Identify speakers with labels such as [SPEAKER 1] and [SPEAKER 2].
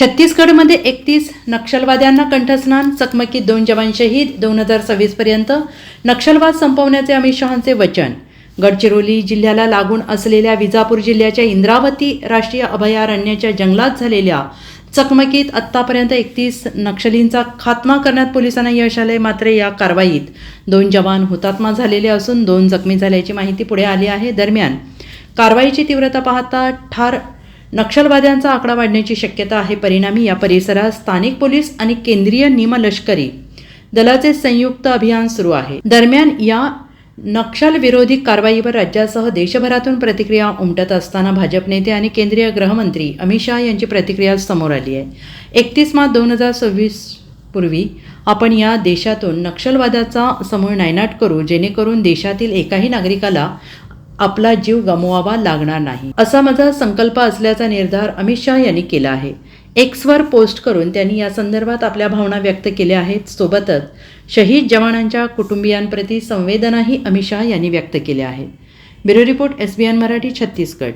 [SPEAKER 1] छत्तीसगडमध्ये एकतीस नक्षलवाद्यांना कंठस्नान चकमकीत दोन जवान शहीद दोन हजार सव्वीसपर्यंत नक्षलवाद संपवण्याचे अमित शहांचे वचन. गडचिरोली जिल्ह्याला लागून असलेल्या विजापूर जिल्ह्याच्या इंद्रावती राष्ट्रीय अभयारण्याच्या जंगलात झालेल्या चकमकीत आत्तापर्यंत एकतीस नक्षलींचा खात्मा करण्यात पोलिसांना यश आले मात्र या कारवाईत दोन जवान हुतात्मा झालेले असून दोन जखमी झाल्याची माहिती पुढे आली आहे. दरम्यान कारवाईची तीव्रता पाहता ठार नक्षलवाद्यांचा आकडा वाढण्याची शक्यता आहे. परिणामी या परिसरात स्थानिक पोलीस आणि केंद्रीय निमलष्करी दलाचे संयुक्त अभियान सुरू आहे. दरम्यान या नक्षलविरोधी कारवाईवर राज्यासह देशभरातून प्रतिक्रिया उमटत असताना भाजप नेते आणि केंद्रीय गृहमंत्री अमित शहा यांची प्रतिक्रिया समोर आली आहे. एकतीस मार्च दोन हजार सव्वीस पूर्वी आपण या देशातून नक्षलवादाचा समूळ नायनाट करू जेणेकरून देशातील एकाही नागरिकाला आपला जीव गमवावा लागणार नाही. असा माझा संकल्प असल्याचा निर्धार अमित शाह यांनी केला आहे. एक्सवर पोस्ट करून त्यांनी या संदर्भात आपल्या भावना व्यक्त केल्या आहेत. सोबतच शहीद जवानांच्या कुटुंबियांप्रती संवेदनाही अमित शाह यांनी व्यक्त केल्या आहेत. Bureau report S B N Marathi Chhattisgarh.